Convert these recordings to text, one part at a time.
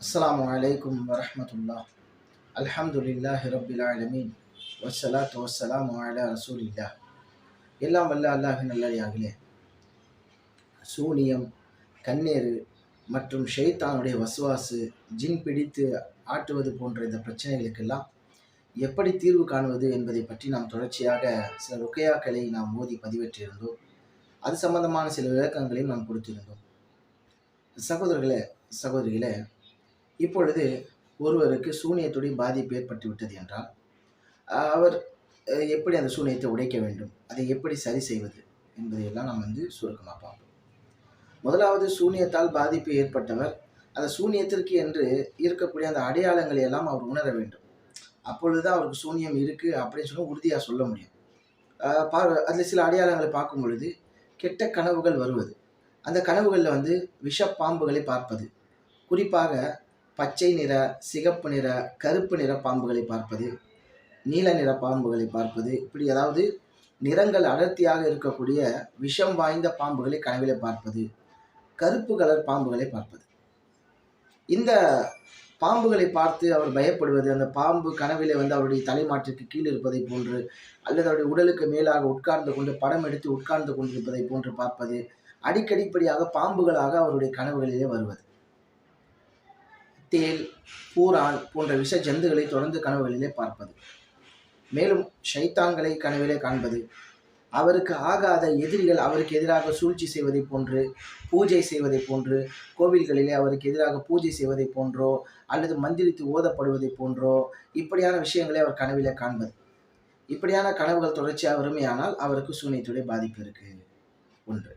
அஸ்ஸலாமு அலைக்கும் வரஹ்மத்துல்லா அல்ஹம்துலில்லாஹி ரப்பில் ஆலமீன் வஸ்ஸலாத்து வஸ்ஸலாமு அலா ரசூலில்லா எல்லாம் வல்ல அல்லாஹ் நல்லடியார்களே சூனியம் கண்ணீர் மற்றும் ஷெய்தானுடைய வசுவாசு ஜின் பிடித்து ஆட்டுவது போன்ற இந்த பிரச்சனைகளுக்கெல்லாம் எப்படி தீர்வு காணுவது என்பதை பற்றி நாம் தொடர்ச்சியாக சில ருக்கையாக்களை நாம் மோதி பதிவேற்றிருந்தோம். அது சம்பந்தமான சில விளக்கங்களையும் நாம் கொடுத்திருந்தோம். சகோதரர்களே சகோதரிகளே இப்பொழுது ஒருவருக்கு சூனியத்துடைய பாதிப்பு ஏற்பட்டு விட்டது என்றால் அவர் எப்படி அந்த சூனியத்தை உடைக்க வேண்டும்? அதை எப்படி சரி செய்வது? என்பதையெல்லாம் நாம் வந்து சுருக்கமாக பார்ப்போம். முதலாவது சூனியத்தால் பாதிப்பு ஏற்பட்டவர் அந்த சூனியத்திற்கு என்று இருக்கக்கூடிய அந்த அடையாளங்களை எல்லாம் அவர் உணர வேண்டும். அப்பொழுதுதான் அவருக்கு சூனியம் இருக்குது அப்படின்னு சொல்லி உறுதியாக சொல்ல முடியும். பா அதில் சில அடையாளங்களை பார்க்கும் பொழுது கெட்ட கனவுகள் வருவது. அந்த கனவுகளில் வந்து விஷப்பாம்புகளை பார்ப்பது. குறிப்பாக பச்சை நிற சிகப்பு நிற கருப்பு நிற பாம்புகளை பார்ப்பது நீல நிற பாம்புகளை பார்ப்பது இப்படி அதாவது நிறங்கள் அடர்த்தியாக இருக்கக்கூடிய விஷம் வாய்ந்த பாம்புகளை கனவிலே பார்ப்பது கருப்பு கலர் பாம்புகளை பார்ப்பது. இந்த பாம்புகளை பார்த்து அவர் பயப்படுவது அந்த பாம்பு கனவிலே வந்து அவருடைய தலைமாற்றிற்கு கீழ் இருப்பதை போன்று அல்லது அவருடைய உடலுக்கு மேலாக உட்கார்ந்து கொண்டு படம் எடுத்து உட்கார்ந்து கொண்டிருப்பதை போன்று பார்ப்பது அடிக்கடிப்படியாக பாம்புகளாக அவருடைய கனவுகளிலே வருவது. தேல் பூரான் போன்ற விஷ ஜந்துகளை தொடர்ந்து கனவுகளிலே பார்ப்பது. மேலும் ஷைத்தான்களை கனவிலே காண்பது. அவருக்கு ஆகாத எதிரிகள் அவருக்கு எதிராக சூழ்ச்சி செய்வதை போன்று பூஜை செய்வதை போன்று கோவில்களிலே அவருக்கு எதிராக பூஜை செய்வதை போன்றோ அல்லது மந்திரித்து ஓதப்படுவதை போன்றோ இப்படியான விஷயங்களை அவர் கனவிலே காண்பது. இப்படியான கனவுகள் தொடர்ச்சியாக வறுமையானால் அவருக்கு சூனியத்துடைய பாதிப்பு இருக்கு. ஒன்று.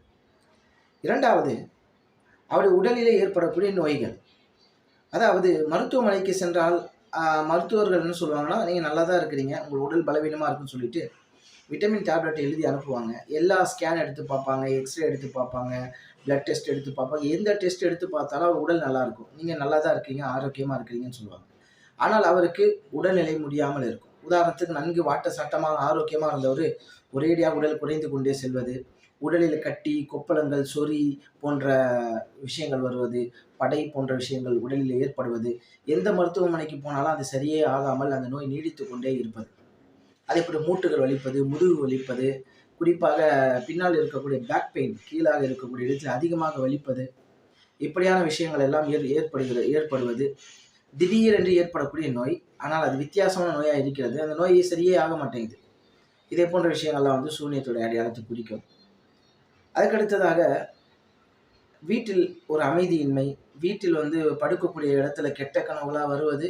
இரண்டாவது அவருடைய உடலிலே ஏற்படக்கூடிய நோய்கள். அதாவது மருத்துவமனைக்கு சென்றால் மருத்துவர்கள் என்ன சொல்லுவாங்கன்னா நீங்கள் நல்லா தான் இருக்கிறீங்க உங்கள் உடல் பலவீனமாக இருக்குன்னு சொல்லிட்டு விட்டமின் டேப்லெட் எழுதி அனுப்புவாங்க. எல்லா ஸ்கேன் எடுத்து பார்ப்பாங்க எக்ஸ்ரே எடுத்து பார்ப்பாங்க பிளட் டெஸ்ட் எடுத்து பார்ப்பாங்க. எந்த டெஸ்ட் எடுத்து பார்த்தாலும் அவர் உடல் நல்லாயிருக்கும் நீங்கள் நல்லா தான் இருக்கீங்க ஆரோக்கியமாக இருக்கிறீங்கன்னு சொல்லுவாங்க. ஆனால் அவருக்கு உடல்நிலை முடியாமல் இருக்கும். உதாரணத்துக்கு நன்கு வாட்ட சட்டமாக ஆரோக்கியமாக இருந்தவர் ஒரேடியாக உடல் குறைந்து கொண்டே செல்வது உடலில் கட்டி கொப்பளங்கள் சொறி போன்ற விஷயங்கள் வருவது படை போன்ற விஷயங்கள் உடலில் ஏற்படுவது எந்த மருத்துவமனைக்கு போனாலும் அது சரியே ஆகாமல் அந்த நோய் நீடித்து கொண்டே இருப்பது. அதே போல மூட்டுகள் வலிப்பது முதுகு வலிப்பது குறிப்பாக பின்னால் இருக்கக்கூடிய பேக் பெயின் கீழாக இருக்கக்கூடிய இடத்தில் அதிகமாக வலிப்பது இப்படியான விஷயங்கள் எல்லாம் ஏற் ஏற்படுகிற ஏற்படுவது திடீரென்று ஏற்படக்கூடிய நோய் ஆனால் அது வித்தியாசமான நோயாக இருக்கிறது அந்த நோய் சரியே ஆக மாட்டேங்குது. இதே போன்ற விஷயங்கள்லாம் வந்து சூனியத்துடைய அடையாளத்தை குறிக்கும். அதுக்கடுத்ததாக வீட்டில் ஒரு அமைதியின்மை வீட்டில் வந்து படுக்கக்கூடிய இடத்துல கெட்ட கனவுகளாக வருவது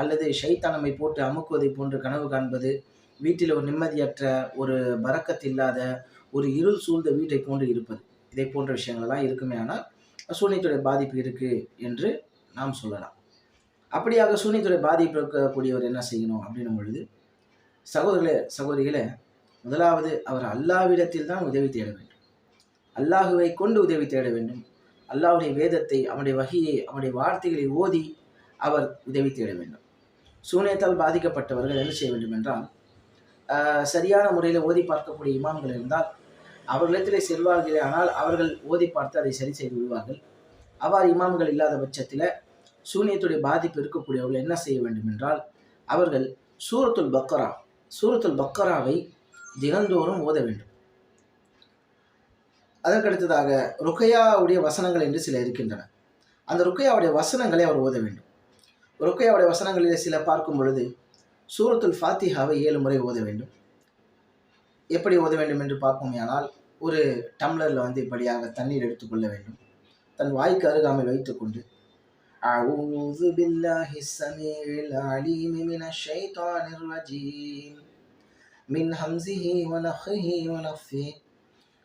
அல்லது ஷைத்தானமை போட்டு அமுக்குவதை போன்று கனவு காண்பது வீட்டில் ஒரு நிம்மதியற்ற ஒரு பறக்கத்து இல்லாத ஒரு இருள் சூழ்ந்த வீட்டை போன்று இருப்பது. இதை போன்ற விஷயங்கள்லாம் இருக்குமே ஆனால் சூனியத்துடைய பாதிப்பு இருக்குது என்று நாம் சொல்லலாம். அப்படியாக சூனியத்துடைய பாதிப்பு இருக்கக்கூடியவர் என்ன செய்யணும் அப்படின்னும் பொழுது சகோதரிகளே சகோதரிகளே முதலாவது அவர் அல்லாவிடத்தில் தான் உதவி தேட வேண்டும். அல்லாஹுவை கொண்டு உதவி தேட வேண்டும். அல்லாஹுடைய வேதத்தை அவனுடைய வகையை அவனுடைய வார்த்தைகளை ஓதி அவர் உதவி தேட வேண்டும். சூனியத்தால் பாதிக்கப்பட்டவர்கள் என்ன செய்ய வேண்டும் என்றால் சரியான முறையில் ஓதி பார்க்கக்கூடிய இமாம்கள் இருந்தால் அவர்களிடத்திலே செல்வார்களே ஆனால் அவர்கள் ஓதி பார்த்து அதை சரி செய்து விடுவார்கள். அவ்வாறு இமாம்கள் இல்லாத பட்சத்தில் சூனியத்துடைய பாதிப்பு இருக்கக்கூடியவர்கள் என்ன செய்ய வேண்டும் என்றால் அவர்கள் சூரத்துல் பக்கரா சூரத்துல் பக்கராவை தினந்தோறும் ஓத வேண்டும். அதற்கடுத்ததாக ருக்கையாவுடைய வசனங்கள் என்று சில இருக்கின்றன அந்த ருக்கையாவுடைய வசனங்களை அவர் ஓத வேண்டும் ருக்கையாவுடைய வசனங்களிலே சில பார்க்கும் பொழுது சூரத்துல் ஃபாத்திஹாவை ஏழு முறை ஓத வேண்டும் எப்படி ஓத வேண்டும் என்று பார்ப்போமேயானால் ஒரு டம்ளரில் வந்து இப்படியாக தண்ணீர் எடுத்துக்கொள்ள வேண்டும் தன் வாய்க்கு அருகாமல் வைத்துக்கொண்டு أعوذ بالله السميع العليم من الشيطان الرجيم من همزه ونفخه ونفثه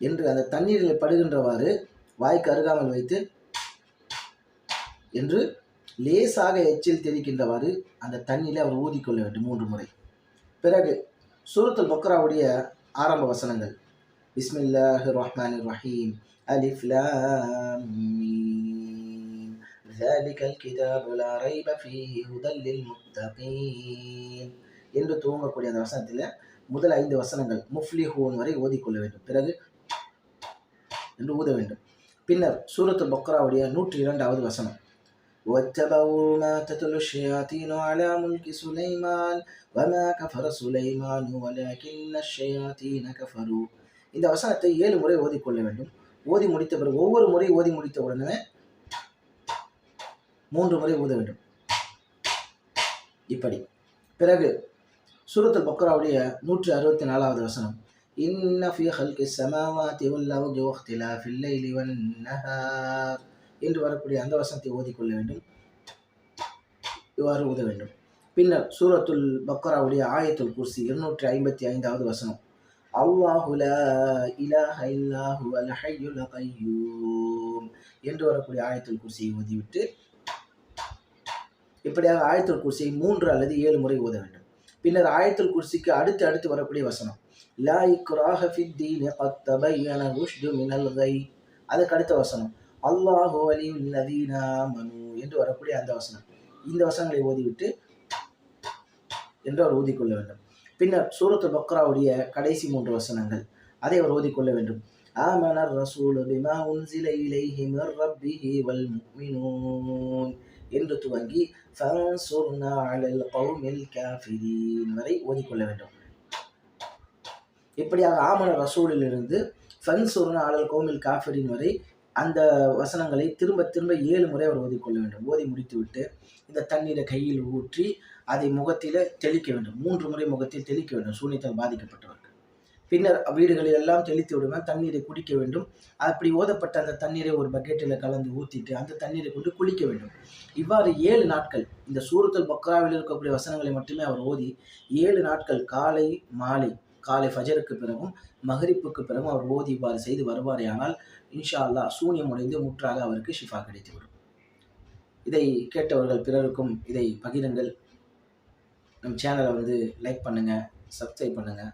என்று அந்த தண்ணீரில் படுகின்றவாறு வாய்க்கு அருகாமல் வைத்து என்று லேசாக எச்சில் தெளிக்கின்றவாறு அந்த தண்ணீரில் அவர் ஊதிக்கொள்ள வேண்டும் மூன்று முறை பிறகு சூரத்துல் பக்ராவுடைய ஆரம்ப வசனங்கள் பிஸ்மில்லாஹ் ரஹ்மான் ரஹீம் அலிஃப் லாம் மீம் ذلك الكتاب لا ريب فيه هدى للمتقين என்று துவங்கக்கூடிய அந்த வசனத்தில் முதல் ஐந்து வசனங்கள் முஃப்லிஹூன் வரை ஓதிக்கொள்ள வேண்டும் பிறகு என்று ஊத வேண்டும் பின்னர் சூரத்துல் பக்ராவுடைய நூற்றி இரண்டாவது வசனம் واتبعوا ما تتلو الشياطين على ملك سليمان وما كفر سليمان ولكن الشياطين كفروا இந்த வசனத்தை ஏழு முறை ஓதிக்கொள்ள வேண்டும் ஓதி முடித்த பிறகு ஒவ்வொரு முறை ஓதி முடித்த உடனே மூன்று முறை ஊத வேண்டும் இப்படி பிறகு சூரத்து பக்ராவுடைய நூற்றி அறுபத்தி நாலாவது வசனம். இன்ன ஃபி ஹல்கி ஸமாவாதி வல் அர்தி வக்திலாஃபில் வன் நஹார் என்று வரக்கூடிய அந்த வசனத்தை ஓதிக்கொள்ள வேண்டும். இவ்வாறு ஊத வேண்டும். பின்னர் சூரத்துல் பக்ராவுடைய ஆயத்துல் குர்சி இருநூற்றி ஐம்பத்தி ஐந்தாவது வசனம். அல்லாஹு இலாஹ இல்லா ஹுவல் ஹய்யுல் கய்யூம் என்று வரக்கூடிய ஆயத்துல் குர்சியை ஓதிவிட்டு இப்படியாக ஆயத்துல் குர்சியை மூன்று அல்லது ஏழு முறை ஓத வேண்டும். பின்னர் ஆயத்தில் குர்சிக்கு அடுத்து அடுத்து வரக்கூடிய வசனம். அதுக்கு அடுத்த வசனம். அல்லாஹு அலி நவீனா மனு என்று வரக்கூடிய அந்த வசனம். இந்த வசனங்களை ஓதிவிட்டு என்று அவர் ஊதிக்கொள்ள வேண்டும். பின்னர் சூரத்து பக்ராவுடைய கடைசி மூன்று வசனங்கள். அதை அவர் ஓதிக்கொள்ள வேண்டும். ஆமனர் ரசூல் பிமா உன்சில இலைஹி மிர் ரப்பிஹி வல் முக்மினூன். என்று துவங்கி ஃபன்சுர்னா அலல் கௌமில் காஃபிரீன் வரை ஓதிக்கொள்ள வேண்டும். இப்படியாக ஆமன ரசூலிலிருந்து ஃபன்சுர்னா அலல் கௌமில் காஃபிரின் வரை அந்த வசனங்களை திரும்ப திரும்ப ஏழு முறை அவர் ஓதிக்கொள்ள வேண்டும். ஓதி முடித்துவிட்டு இந்த தண்ணீரை கையில் ஊற்றி அதை முகத்தில் தெளிக்க வேண்டும். மூன்று முறை முகத்தில் தெளிக்க வேண்டும். சூனியத்தால் பாதிக்கப்பட்டவர் பின்னர் வீடுகளில் எல்லாம் தெளித்து விடுவேன் தண்ணீரை குடிக்க வேண்டும். அப்படி ஓதப்பட்ட அந்த தண்ணீரை ஒரு பக்கெட்டில் கலந்து ஊற்றிட்டு அந்த தண்ணீரை கொண்டு குளிக்க வேண்டும். இவ்வாறு ஏழு நாட்கள் இந்த சூரத்தல் பக்ராவில் இருக்கக்கூடிய வசனங்களை மட்டுமே அவர் ஓதி ஏழு நாட்கள் காலை மாலை காலை ஃபஜருக்கு பிறகும் மகரிப்புக்கு பிறகும் அவர் ஓதி இவ்வாறு செய்து வருவாரேயானால் இன்ஷா அல்லாஹ் சூன்யம் உடைந்து முற்றாக அவருக்கு ஷிஃபா கிடைத்துவிடும். இதை கேட்டவர்கள் பிறருக்கும் இதை பகிருங்கள். நம் சேனலை வந்து லைக் பண்ணுங்கள் சப்ஸ்கிரைப் பண்ணுங்கள்